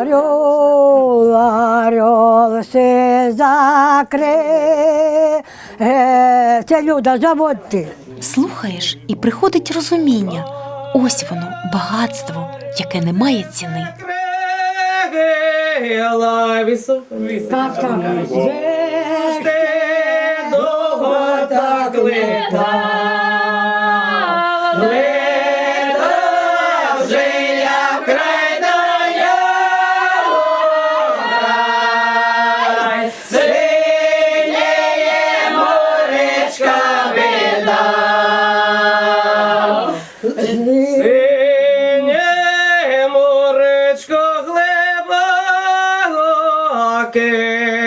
Орел, орел, все закри. Е, Це Люда, заводьте. Слухаєш, і приходить розуміння. Ось воно, багатство, яке не має ціни. Так, так. Довго так. que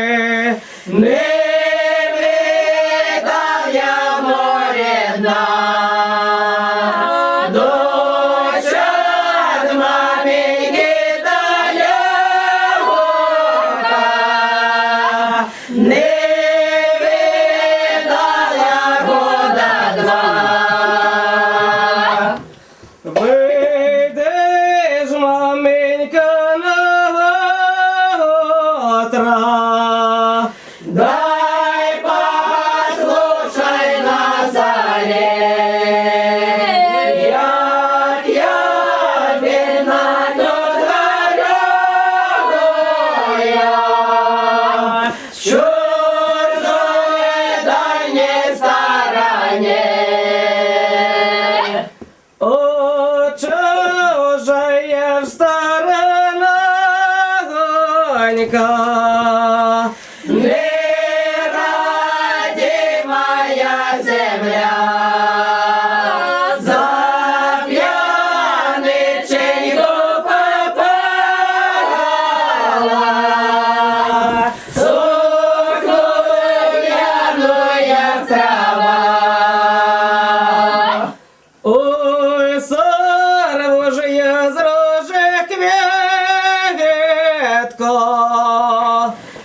чужая сторона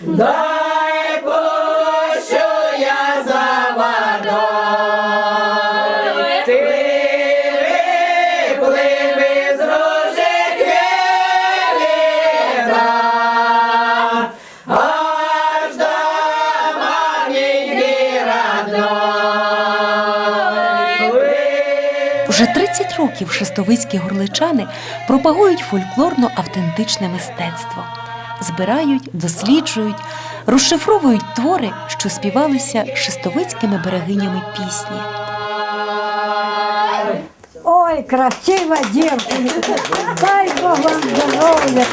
дай пущу я за водой. Ти випливи з рожи квітка, аж до маміньки родной. Уже 30 років шестовицькі горличани пропагують фольклорно-автентичне мистецтво, збирають, досліджують, розшифровують твори, що співалися шестовицькими берегинями пісні. Ой, красива дівчина! Дай Бог вам здоров'я.